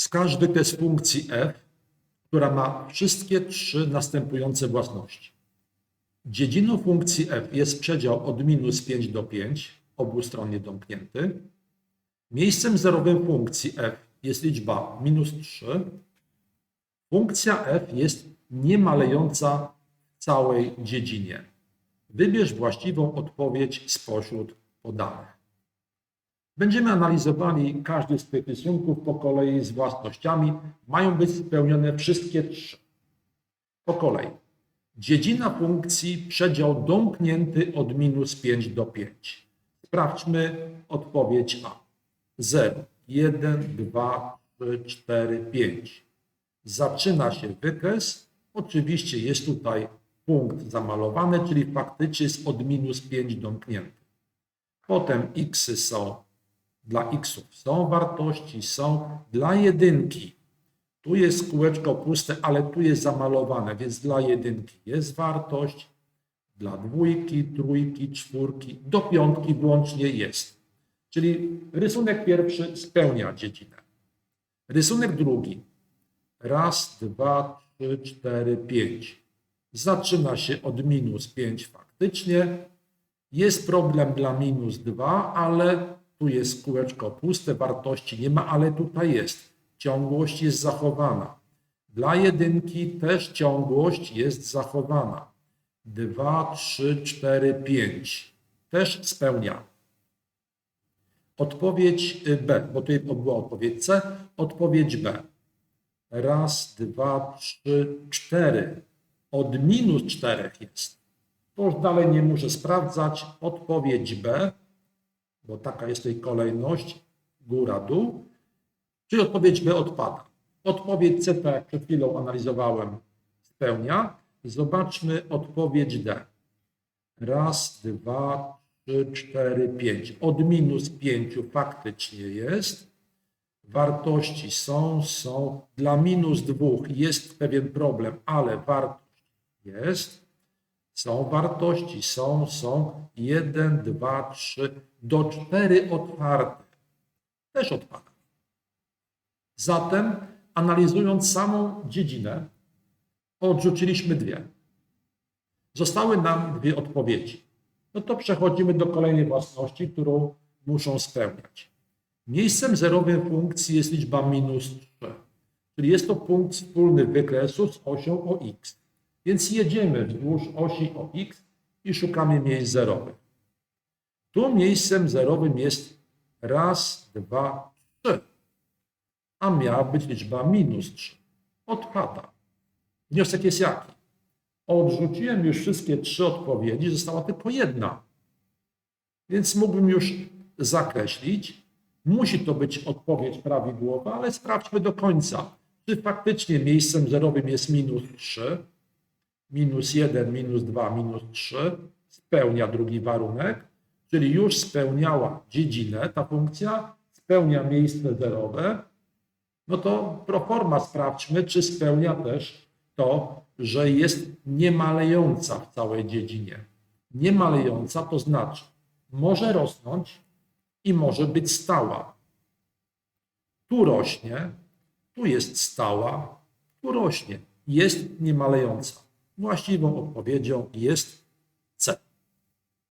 Wskaż wykres funkcji f, która ma wszystkie trzy następujące własności. Dziedziną funkcji f jest przedział od minus 5 do 5, obustronnie domknięty. Miejscem zerowym funkcji f jest liczba minus 3. Funkcja f jest niemalejąca w całej dziedzinie. Wybierz właściwą odpowiedź spośród podanych. Będziemy analizowali każdy z tych rysunków po kolei z własnościami. Mają być spełnione wszystkie trzy. Po kolei. Dziedzina funkcji przedział domknięty od minus 5 do 5. Sprawdźmy odpowiedź A. 0, 1, 2, 3, 4, 5. Zaczyna się wykres. Oczywiście jest tutaj punkt zamalowany, czyli faktycznie jest od minus 5 domknięty. Potem xy są dla xów są wartości, są dla jedynki. Tu jest kółeczko puste, ale tu jest zamalowane, więc dla jedynki jest wartość, dla dwójki, trójki, czwórki, do piątki włącznie jest. Czyli rysunek pierwszy spełnia dziedzinę. Rysunek drugi. Raz, dwa, trzy, cztery, pięć. Zaczyna się od minus 5 faktycznie. Jest problem dla minus 2, ale tu jest kółeczko puste, wartości nie ma, ale tutaj jest. Ciągłość jest zachowana. Dla jedynki też ciągłość jest zachowana. 2, 3, 4, 5. Też spełnia. Odpowiedź y, B, bo tutaj była odpowiedź C. Odpowiedź B. Raz, dwa, trzy, cztery. Od minus czterech jest. To już dalej nie muszę sprawdzać. Odpowiedź B bo taka jest tej kolejność, góra, dół, czyli odpowiedź B odpada. Odpowiedź C, tak jak przed chwilą analizowałem, spełnia. Zobaczmy odpowiedź D. Raz, dwa, trzy, cztery, pięć. Od minus pięciu faktycznie jest. Wartości są, są. Dla minus dwóch jest pewien problem, ale wartość jest. Są wartości, są, są. Jeden, dwa, trzy, do cztery otwarte. Też odpada. Zatem, analizując samą dziedzinę, odrzuciliśmy dwie. Zostały nam dwie odpowiedzi. No to przechodzimy do kolejnej własności, którą muszą spełniać. Miejscem zerowym funkcji jest liczba minus 3, czyli jest to punkt wspólny wykresu z osią o x. Więc jedziemy wzdłuż osi o x i szukamy miejsc zerowych. Tu miejscem zerowym jest raz, dwa, trzy, a miała być liczba minus 3. Odpada. Wniosek jest jaki? Odrzuciłem już wszystkie trzy odpowiedzi, została tylko jedna. Więc mógłbym już zakreślić. Musi to być odpowiedź prawidłowa, ale sprawdźmy do końca, czy faktycznie miejscem zerowym jest minus 3, minus 1, minus 2, minus 3, spełnia drugi warunek, czyli już spełniała dziedzinę, ta funkcja spełnia miejsce zerowe, no to proforma sprawdźmy, czy spełnia też to, że jest niemalejąca w całej dziedzinie. Niemalejąca to znaczy może rosnąć i może być stała. Tu rośnie, tu jest stała, tu rośnie. Jest niemalejąca. Właściwą odpowiedzią jest